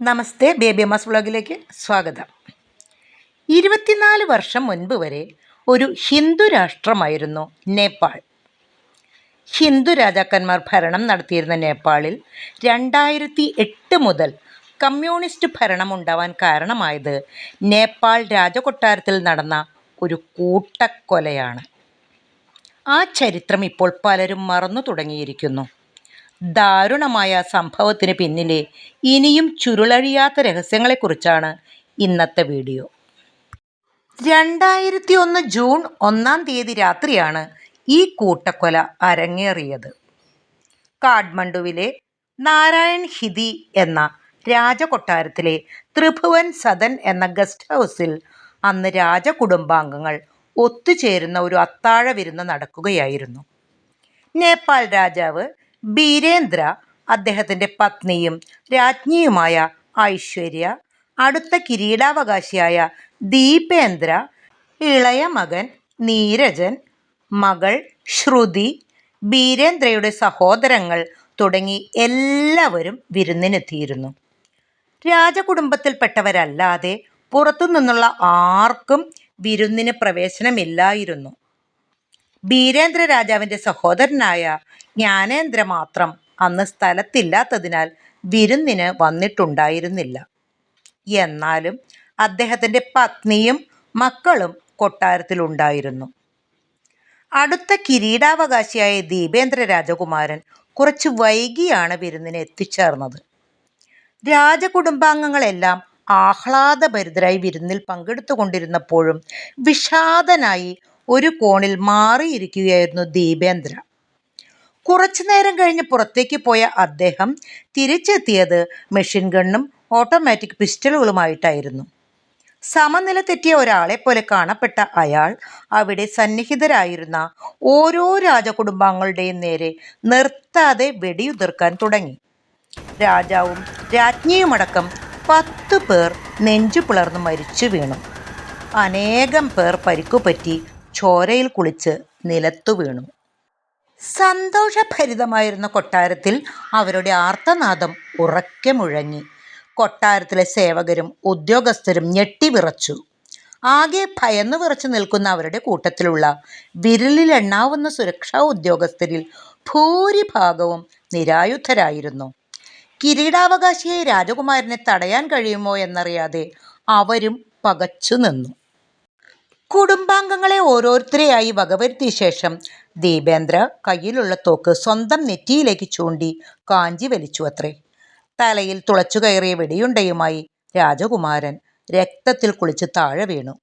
നമസ്തേ baby Amma's വ്ളോഗിലേക്ക് സ്വാഗതം. ഇരുപത്തിനാല് വർഷം മുൻപ് വരെ ഒരു ഹിന്ദു രാഷ്ട്രമായിരുന്നു നേപ്പാൾ. ഹിന്ദു രാജാക്കന്മാർ ഭരണം നടത്തിയിരുന്ന നേപ്പാളിൽ രണ്ടായിരത്തി എട്ട് മുതൽ കമ്മ്യൂണിസ്റ്റ് ഭരണം ഉണ്ടാവാൻ കാരണമായത് നേപ്പാൾ രാജകൊട്ടാരത്തിൽ നടന്ന ഒരു കൂട്ടക്കൊലയാണ്. ആ ചരിത്രം ഇപ്പോൾ പലരും മറന്നു തുടങ്ങിയിരിക്കുന്നു. ദാരുണമായ സംഭവത്തിന് പിന്നിലെ ഇനിയും ചുരുളഴിയാത്ത രഹസ്യങ്ങളെക്കുറിച്ചാണ് ഇന്നത്തെ വീഡിയോ. രണ്ടായിരത്തി ഒന്ന് ജൂൺ ഒന്നാം തീയതി രാത്രിയാണ് ഈ കൂട്ടക്കൊല അരങ്ങേറിയത്. കാഠ്മണ്ഡുവിലെ നാരായൺ ഹിതി എന്ന രാജകൊട്ടാരത്തിലെ ത്രിഭുവൻ സദൻ എന്ന ഗസ്റ്റ് ഹൗസിൽ അന്ന് രാജകുടുംബാംഗങ്ങൾ ഒത്തുചേരുന്ന ഒരു അത്താഴ വിരുന്ന് നടക്കുകയായിരുന്നു. നേപ്പാൾ രാജാവ് ബീരേന്ദ്ര അദ്ദേഹത്തിന്റെ പത്നിയും രാജ്ഞിയുമായ ഐശ്വര്യ അടുത്ത കിരീടാവകാശിയായ ദീപേന്ദ്ര ഇളയ മകൻ നീരജൻ മകൾ ശ്രുതി ബീരേന്ദ്രയുടെ സഹോദരങ്ങൾ തുടങ്ങി എല്ലാവരും വിരുന്നിനെത്തിയിരുന്നു. രാജകുടുംബത്തിൽപ്പെട്ടവരല്ലാതെ പുറത്തുനിന്നുള്ള ആർക്കും വിരുന്നിന് പ്രവേശനമില്ലായിരുന്നു. ബീരേന്ദ്ര രാജാവിന്റെ സഹോദരനായ ജ്ഞാനേന്ദ്ര മാത്രം അന്ന് സ്ഥലത്തില്ലാത്തതിനാൽ വിരുന്നിന് വന്നിട്ടുണ്ടായിരുന്നില്ല. എന്നാലും അദ്ദേഹത്തിന്റെ പത്നിയും മക്കളും കൊട്ടാരത്തിലുണ്ടായിരുന്നു. അടുത്ത കിരീടാവകാശിയായ ദീപേന്ദ്ര രാജകുമാരൻ കുറച്ച് വൈകിയാണ് വിരുന്നിന് എത്തിച്ചേർന്നത്. രാജകുടുംബാംഗങ്ങളെല്ലാം ആഹ്ലാദഭരിതരായി വിരുന്നിൽ പങ്കെടുത്തുകൊണ്ടിരുന്നപ്പോഴും വിഷാദനായി ഒരു കോണിൽ മാറിയിരിക്കുകയായിരുന്നു ദീപേന്ദ്ര. കുറച്ചു നേരം കഴിഞ്ഞ് പുറത്തേക്ക് പോയ അദ്ദേഹം തിരിച്ചെത്തിയത് മെഷീൻ ഗണ്ണും ഓട്ടോമാറ്റിക് പിസ്റ്റളുകളുമായിട്ടായിരുന്നു സമനില തെറ്റിയ ഒരാളെ പോലെ കാണപ്പെട്ട അയാൾ അവിടെ സന്നിഹിതരായിരുന്ന ഓരോ രാജകുടുംബാംഗങ്ങളുടെയും നേരെ നിർത്താതെ വെടിയുതിർക്കാൻ തുടങ്ങി. രാജാവും രാജ്ഞിയുമടക്കം പത്തു പേർ നെഞ്ചു പിളർന്ന് മരിച്ചു വീണു. അനേകം പേർ പരിക്കുപറ്റി ചോരയിൽ കുളിച്ച് നിലത്തു വീണു. സന്തോഷഭരിതമായിരുന്ന കൊട്ടാരത്തിൽ അവരുടെ ആർത്തനാദം ഉറക്കെ മുഴങ്ങി. കൊട്ടാരത്തിലെ സേവകരും ഉദ്യോഗസ്ഥരും ഞെട്ടിവിറച്ചു ആകെ ഭയന്നു വിറച്ചു നിൽക്കുന്ന അവരുടെ കൂട്ടത്തിലുള്ള വിരലിലെണ്ണാവുന്ന സുരക്ഷാ ഉദ്യോഗസ്ഥരിൽ ഭൂരിഭാഗവും നിരായുധരായിരുന്നു. കിരീടാവകാശിയെ രാജകുമാരനെ തടയാൻ കഴിയുമോ എന്നറിയാതെ അവരും പകച്ചു നിന്നു. കുടുംബാംഗങ്ങളെ ഓരോരുത്തരെയായി വകവരുത്തിയ ശേഷം ദീപേന്ദ്ര കയ്യിലുള്ള തോക്ക് സ്വന്തം നെറ്റിയിലേക്ക് ചൂണ്ടി കാഞ്ചി വലിച്ചു അത്രേ. തലയിൽ തുളച്ചു കയറിയ വെടിയുണ്ടയുമായി രാജകുമാരൻ രക്തത്തിൽ കുളിച്ച് താഴെ വീണു.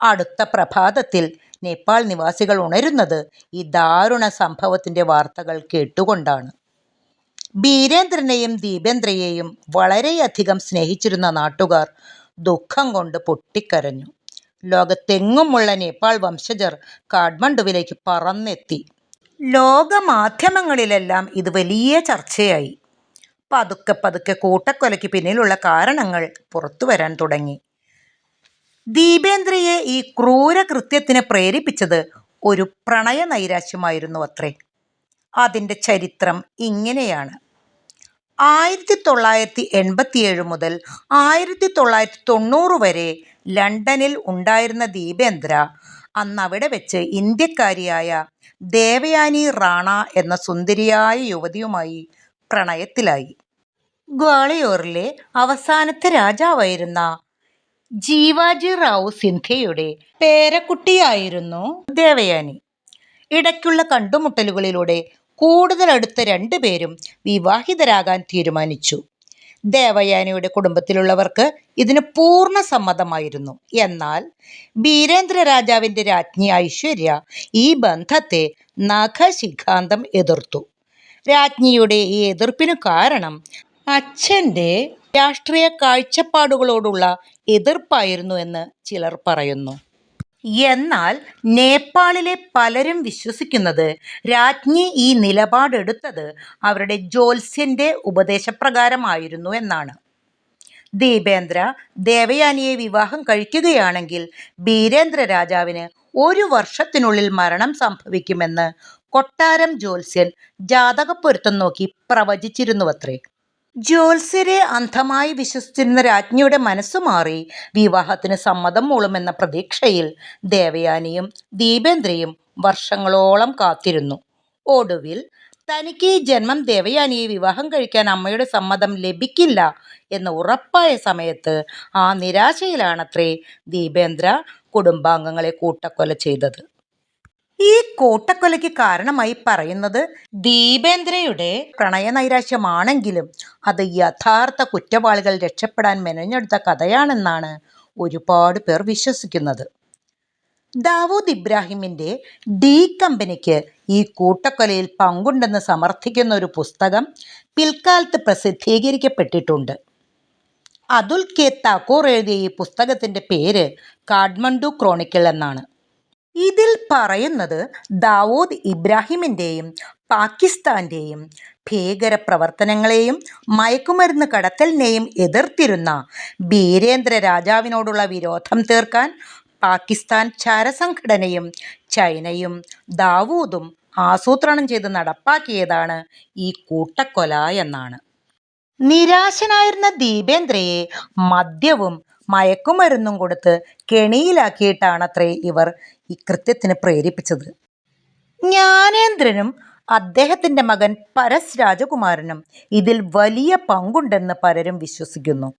അടുത്ത പ്രഭാതത്തിൽ നേപ്പാൾ നിവാസികൾ ഉണരുന്നത് ഈ ദാരുണ സംഭവത്തിന്റെ വാർത്തകൾ കേട്ടുകൊണ്ടാണ്. ബീരേന്ദ്രനെയും ദീപേന്ദ്രയെയും വളരെയധികം സ്നേഹിച്ചിരുന്ന നാട്ടുകാർ ദുഃഖം കൊണ്ട് പൊട്ടിക്കരഞ്ഞു. ലോകത്തെങ്ങുമുള്ള നേപ്പാൾ വംശജർ കാഠ്മണ്ഡുവിലേക്ക് പറന്നെത്തി. ലോകമാധ്യമങ്ങളിലെല്ലാം ഇത് വലിയ ചർച്ചയായി. പതുക്കെ പതുക്കെ കൂട്ടക്കൊലയ്ക്ക് പിന്നിലുള്ള കാരണങ്ങൾ പുറത്തു വരാൻ തുടങ്ങി. ദീപേന്ദ്രയെ ഈ ക്രൂര കൃത്യത്തിന് പ്രേരിപ്പിച്ചത് ഒരു പ്രണയ നൈരാശ്യമായിരുന്നു അത്രേ. അതിന്റെ ചരിത്രം ഇങ്ങനെയാണ്. ആയിരത്തി തൊള്ളായിരത്തി എൺപത്തിയേഴ് മുതൽ ആയിരത്തി തൊള്ളായിരത്തി തൊണ്ണൂറ് വരെ ലണ്ടനിൽ ഉണ്ടായിരുന്ന ദീപേന്ദ്ര അന്നവിടെ വെച്ച് ഇന്ത്യക്കാരിയായ ദേവയാനി റാണ എന്ന സുന്ദരിയായ യുവതിയുമായി പ്രണയത്തിലായി. ഗ്വാളിയോറിലെ അവസാനത്തെ രാജാവായിരുന്ന ജീവാജി റാവു സിന്ധ്യയുടെ പേരക്കുട്ടിയായിരുന്നു ദേവയാനി. ഇടയ്ക്കുള്ള കണ്ടുമുട്ടലുകളിലൂടെ കൂടുതൽ അടുത്ത രണ്ടുപേരും വിവാഹിതരാകാൻ തീരുമാനിച്ചു. ദേവയാനിയുടെ കുടുംബത്തിലുള്ളവർക്ക് ഇതിന് പൂർണ സമ്മതമായിരുന്നു. എന്നാൽ വീരേന്ദ്ര രാജാവിന്റെ രാജ്ഞി ഐശ്വര്യ ഈ ബന്ധത്തെ നഖശിഖാന്തം എതിർത്തു. രാജ്ഞിയുടെ ഈ എതിർപ്പിനു കാരണം അച്ഛന്റെ രാഷ്ട്രീയ കാഴ്ചപ്പാടുകളോടുള്ള എതിർപ്പായിരുന്നു എന്ന് ചിലർ പറയുന്നു. എന്നാൽ നേപ്പാളിലെ പലരും വിശ്വസിക്കുന്നത് രാജ്ഞി ഈ നിലപാടെടുത്തത് അവരുടെ ജ്യോത്സ്യന്റെ ഉപദേശപ്രകാരമായിരുന്നു എന്നാണ്. ദീപേന്ദ്ര ദേവയാനിയെ വിവാഹം കഴിക്കുകയാണെങ്കിൽ ബീരേന്ദ്ര രാജാവിന് ഒരു വർഷത്തിനുള്ളിൽ മരണം സംഭവിക്കുമെന്ന് കൊട്ടാരം ജ്യോത്സ്യൻ ജാതകപ്പൊരുത്തം നോക്കി പ്രവചിച്ചിരുന്നുവത്രേ. ജ്യോത്സ്യരെ അന്ധമായി വിശ്വസിച്ചിരുന്ന രാജ്ഞിയുടെ മനസ്സു മാറി വിവാഹത്തിന് സമ്മതം മൂളുമെന്ന പ്രതീക്ഷയിൽ ദേവയാനിയും ദീപേന്ദ്രയും വർഷങ്ങളോളം കാത്തിരുന്നു. ഒടുവിൽ തനിക്ക് ഈ ജന്മം ദേവയാനിയെ വിവാഹം കഴിക്കാൻ അമ്മയുടെ സമ്മതം ലഭിക്കില്ല എന്ന് ഉറപ്പായ സമയത്ത് ആ നിരാശയിലാണത്രേ ദീപേന്ദ്ര കുടുംബാംഗങ്ങളെ കൂട്ടക്കൊല ചെയ്തത്. ഈ കൂട്ടക്കൊലയ്ക്ക് കാരണമായി പറയുന്നത് ദീപേന്ദ്രയുടെ പ്രണയനൈരാശ്യമാണെങ്കിലും അത് യഥാർത്ഥ കുറ്റവാളികൾ രക്ഷപ്പെടാൻ മെനഞ്ഞെടുത്ത കഥയാണെന്നാണ് ഒരുപാട് പേർ വിശ്വസിക്കുന്നത്. ദാവൂദ് ഇബ്രാഹിമിന്റെ ഡി കമ്പനിക്ക് ഈ കൂട്ടക്കൊലയിൽ പങ്കുണ്ടെന്ന് സമർത്ഥിക്കുന്ന ഒരു പുസ്തകം പിൽക്കാലത്ത് പ്രസിദ്ധീകരിക്കപ്പെട്ടിട്ടുണ്ട്. അതുൽ കെ താക്കൂർ എഴുതിയ ഈ പുസ്തകത്തിന്റെ പേര് കാഠ്മണ്ഡു ക്രോണിക്കിൾ എന്നാണ്. ഇതിൽ പറയുന്നത് ദാവൂദ് ഇബ്രാഹിമിന്റെയും പാകിസ്ഥാന്റെയും ഭീകര പ്രവർത്തനങ്ങളെയും മയക്കുമരുന്ന് കടത്തലിനെയും എതിർത്തിരുന്ന ബീരേന്ദ്ര രാജാവിനോടുള്ള വിരോധം തീർക്കാൻ പാകിസ്ഥാൻ ചാരസംഘടനയും ചൈനയും ദാവൂദും ആസൂത്രണം ചെയ്ത് നടപ്പാക്കിയതാണ് ഈ കൂട്ടക്കൊല എന്നാണ്. നിരാശനായിരുന്ന ദീപേന്ദ്രയെ മദ്യവും മയക്കുമരുന്നും കൊടുത്ത് കെണിയിലാക്കിയിട്ടാണത്രേ ഇവർ ഈ കൃത്യത്തിന് പ്രേരിപ്പിച്ചത്. ജ്ഞാനേന്ദ്രനും അദ്ദേഹത്തിന്റെ മകൻ പരസ് രാജകുമാരനും ഇതിൽ വലിയ പങ്കുണ്ടെന്ന് പലരും വിശ്വസിക്കുന്നു.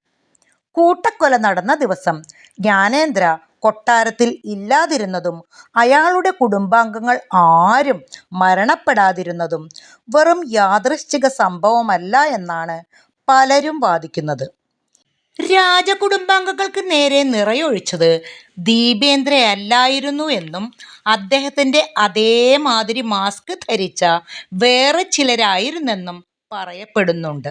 കൂട്ടക്കൊല നടന്ന ദിവസം ജ്ഞാനേന്ദ്ര കൊട്ടാരത്തിൽ ഇല്ലാതിരുന്നതും അയാളുടെ കുടുംബാംഗങ്ങൾ ആരും മരണപ്പെടാതിരുന്നതും വെറും യാദൃശ്ചിക സംഭവമല്ല എന്നാണ് പലരും വാദിക്കുന്നത്. രാജകുടുംബാംഗങ്ങൾക്ക് നേരെ നിറയൊഴിച്ചത് ദീപേന്ദ്രയല്ലായിരുന്നു എന്നും അദ്ദേഹത്തിന്റെ അതേമാതിരി മാസ്ക് ധരിച്ച വേറെ ചിലരായിരുന്നെന്നും പറയപ്പെടുന്നുണ്ട്.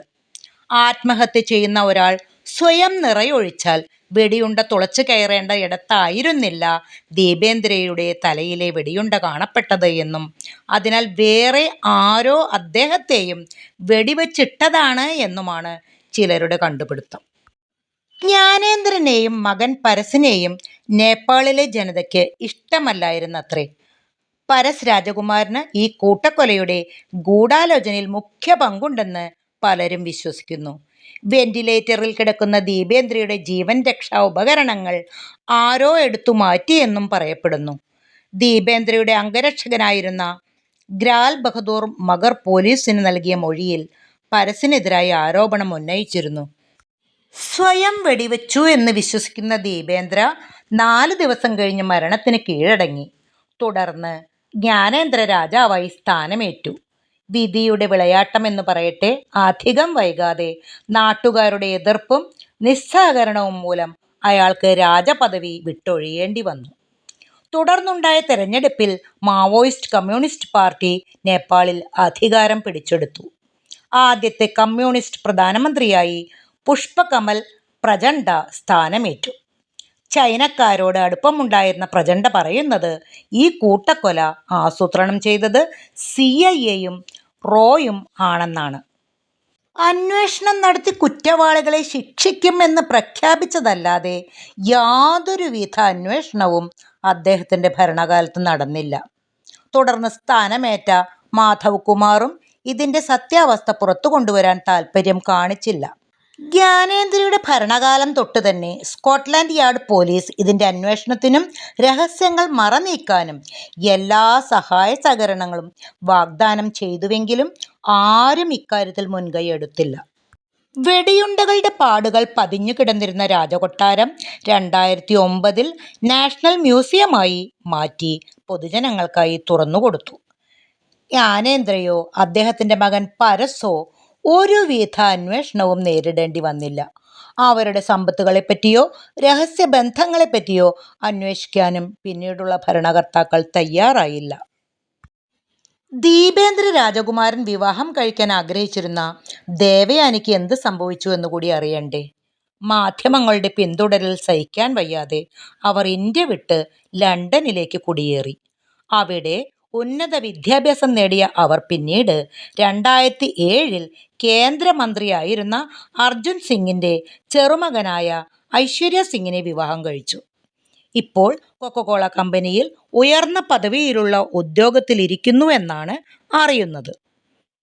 ആത്മഹത്യ ചെയ്യുന്ന ഒരാൾ സ്വയം നിറയൊഴിച്ചാൽ വെടിയുണ്ട തുളച്ചു കയറേണ്ട ഇടത്തായിരുന്നില്ല ദീപേന്ദ്രയുടെ തലയിലെ വെടിയുണ്ട കാണപ്പെട്ടത് എന്നും. അതിനാൽ വേറെ ആരോ അദ്ദേഹത്തെയും വെടിവെച്ചിട്ടതാണ് എന്നുമാണ് ചിലരുടെ കണ്ടുപിടുത്തം. ജ്ഞാനേന്ദ്രനെയും മകൻ പരസിനെയും നേപ്പാളിലെ ജനതയ്ക്ക് ഇഷ്ടമല്ലായിരുന്നത്രേ. പരസ് രാജകുമാരന് ഈ കൂട്ടക്കൊലയുടെ ഗൂഢാലോചനയിൽ മുഖ്യ പങ്കുണ്ടെന്ന് പലരും വിശ്വസിക്കുന്നു. വെന്റിലേറ്ററിൽ കിടക്കുന്ന ദീപേന്ദ്രയുടെ ജീവൻ രക്ഷാ ഉപകരണങ്ങൾ ആരോ എടുത്തു മാറ്റിയെന്നും പറയപ്പെടുന്നു. ദീപേന്ദ്രയുടെ അംഗരക്ഷകനായിരുന്ന ഗ്രാൽ ബഹദൂർ മഗർ പോലീസിന് നൽകിയ മൊഴിയിൽ പരസിനെതിരായി ആരോപണം ഉന്നയിച്ചിരുന്നു. സ്വയം വെടിവെച്ചു എന്ന് വിശ്വസിക്കുന്ന ദീപേന്ദ്ര നാല് ദിവസം കഴിഞ്ഞ് മരണത്തിന് കീഴടങ്ങി. തുടർന്ന് ജ്ഞാനേന്ദ്ര രാജാവായി സ്ഥാനമേറ്റു. വിധിയുടെ വിളയാട്ടമെന്ന് പറയട്ടെ അധികം വൈകാതെ നാട്ടുകാരുടെ എതിർപ്പും നിസ്സഹകരണവും മൂലം അയാൾക്ക് രാജപദവി വിട്ടൊഴിയേണ്ടി വന്നു. തുടർന്നുണ്ടായ തെരഞ്ഞെടുപ്പിൽ മാവോയിസ്റ്റ് കമ്മ്യൂണിസ്റ്റ് പാർട്ടി നേപ്പാളിൽ അധികാരം പിടിച്ചെടുത്തു. ആദ്യത്തെ കമ്മ്യൂണിസ്റ്റ് പ്രധാനമന്ത്രിയായി പുഷ്പകമൽ പ്രചണ്ഡ സ്ഥാനമേറ്റു. ചൈനക്കാരോട് അടുപ്പമുണ്ടായിരുന്ന പ്രചണ്ഡ പറയുന്നത് ഈ കൂട്ടക്കൊല ആസൂത്രണം ചെയ്തത് സി ഐ എയും റോയും ആണെന്നാണ്. അന്വേഷണം നടത്തി കുറ്റവാളികളെ ശിക്ഷിക്കുമെന്ന് പ്രഖ്യാപിച്ചതല്ലാതെ യാതൊരുവിധ അന്വേഷണവും അദ്ദേഹത്തിന്റെ ഭരണകാലത്ത് നടന്നില്ല. തുടർന്ന് സ്ഥാനമേറ്റ മാധവ് കുമാറും ഇതിന്റെ സത്യാവസ്ഥ പുറത്തു കൊണ്ടുവരാൻ താൽപ്പര്യം കാണിച്ചില്ല. ജ്ഞാനേന്ദ്രയുടെ ഭരണകാലം തൊട്ട് തന്നെ സ്കോട്ട്ലാൻഡ് യാർഡ് പോലീസ് ഇതിന്റെ അന്വേഷണത്തിനും രഹസ്യങ്ങൾ മറനീക്കാനും എല്ലാ സഹായ സഹകരണങ്ങളും വാഗ്ദാനം ചെയ്തുവെങ്കിലും ആരും ഇക്കാര്യത്തിൽ മുൻകൈ എടുത്തില്ല. വെടിയുണ്ടകളുടെ പാടുകൾ പതിഞ്ഞു കിടന്നിരുന്ന രാജകൊട്ടാരം രണ്ടായിരത്തി ഒമ്പതിൽ നാഷണൽ മ്യൂസിയമായി മാറ്റി പൊതുജനങ്ങൾക്കായി തുറന്നുകൊടുത്തു. ജ്ഞാനേന്ദ്രയോ അദ്ദേഹത്തിന്റെ മകൻ പരസോ ഒരുവിധ അന്വേഷണവും നേരിടേണ്ടി വന്നില്ല. അവരുടെ സമ്പത്തുകളെപ്പറ്റിയോ രഹസ്യബന്ധങ്ങളെപ്പറ്റിയോ അന്വേഷിക്കാനും പിന്നീടുള്ള ഭരണകർത്താക്കൾ തയ്യാറായില്ല. ദീപേന്ദ്ര രാജകുമാരൻ വിവാഹം കഴിക്കാൻ ആഗ്രഹിച്ചിരുന്ന ദേവയാനിക്ക് എന്ത് സംഭവിച്ചു എന്ന് കൂടി അറിയണ്ടേ? മാധ്യമങ്ങളുടെ പിന്തുടരൽ സഹിക്കാൻ വയ്യാതെ അവർ ഇന്ത്യ വിട്ട് ലണ്ടനിലേക്ക് കുടിയേറി. അവിടെ ഉന്നത വിദ്യാഭ്യാസം നേടിയ അവർ പിന്നീട് രണ്ടായിരത്തി ഏഴിൽ കേന്ദ്രമന്ത്രിയായിരുന്ന അർജുൻ സിംഗിന്റെ ചെറുമകനായ ഐശ്വര്യ സിംഗിനെ വിവാഹം കഴിച്ചു. ഇപ്പോൾ കൊക്കകോള കമ്പനിയിൽ ഉയർന്ന പദവിയിലുള്ള ഉദ്യോഗത്തിലിരിക്കുന്നു എന്നാണ് അറിയുന്നത്.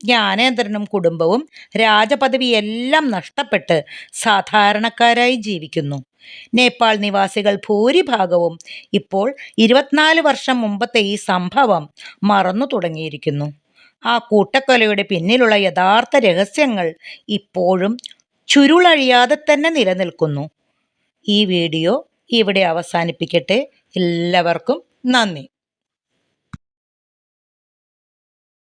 ജ്ഞാനേന്ദ്രനും കുടുംബവും രാജപദവിയെല്ലാം നഷ്ടപ്പെട്ട് സാധാരണക്കാരായി ജീവിക്കുന്നു. നേപ്പാൾ നിവാസികൾ ഭൂരിഭാഗവും ഇപ്പോൾ ഇരുപത്തിനാല് വർഷം മുമ്പത്തെ ഈ സംഭവം മറന്നു തുടങ്ങിയിരിക്കുന്നു. ആ കൂട്ടക്കൊലയുടെ പിന്നിലുള്ള യഥാർത്ഥ രഹസ്യങ്ങൾ ഇപ്പോഴും ചുരുളഴിയാതെ തന്നെ നിലനിൽക്കുന്നു. ഈ വീഡിയോ ഇവിടെ അവസാനിപ്പിക്കട്ടെ. എല്ലാവർക്കും നന്ദി.